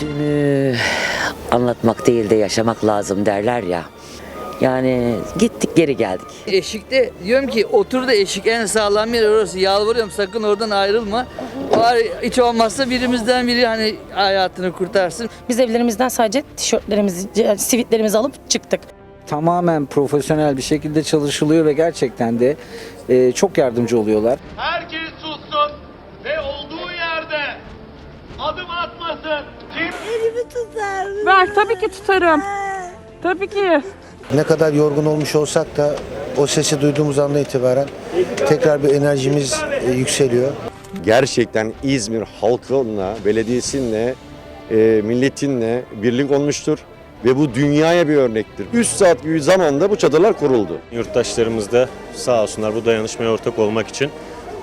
Dünü anlatmak değil de yaşamak lazım derler ya. Yani gittik geri geldik. Eşikte diyorum ki otur da eşik en sağlam yer orası. Yalvarıyorum sakın oradan ayrılma. Bari hiç olmazsa birimizden biri hani hayatını kurtarsın. Biz evlerimizden sadece tişörtlerimizi, sivitlerimizi alıp çıktık. tamamen profesyonel bir şekilde çalışılıyor ve gerçekten de e, çok yardımcı oluyorlar. Herkes adım atmasın. Kim Ver tabii ki tutarım. Tabii ki. Ne kadar yorgun olmuş olsak da o sesi duyduğumuz andan itibaren tekrar bir enerjimiz e, yükseliyor. gerçekten İzmir halkınla, belediyesinle, e, milletinle birlik olmuştur. Ve bu dünyaya bir örnektir. 3 saat bir zamanda bu çadırlar kuruldu. Yurttaşlarımız da sağ olsunlar bu dayanışmaya ortak olmak için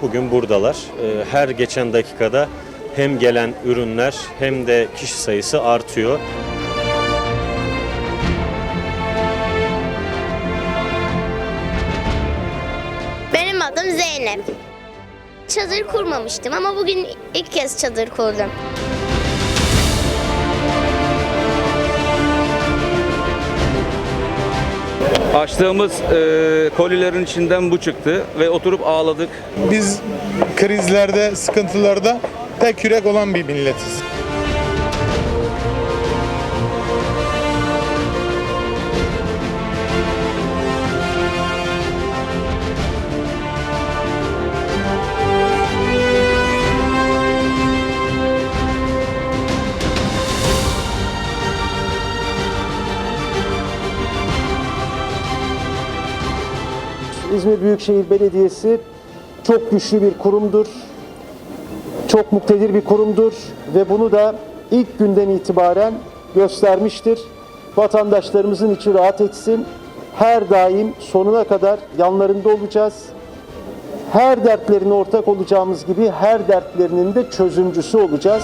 bugün buradalar. Ee, Her geçen dakikada hem gelen ürünler hem de kişi sayısı artıyor. Benim adım Zeynep. Çadır kurmamıştım ama bugün ilk kez çadır kurdum. Açtığımız e, kolilerin içinden bu çıktı ve oturup ağladık. Biz krizlerde, sıkıntılarda tek yürek olan bir milletiz. İzmir Büyükşehir Belediyesi çok güçlü bir kurumdur. Çok muktedir bir kurumdur ve bunu da ilk günden itibaren göstermiştir. Vatandaşlarımızın içi rahat etsin. Her daim sonuna kadar yanlarında olacağız. Her dertlerine ortak olacağımız gibi her dertlerinin de çözümcüsü olacağız.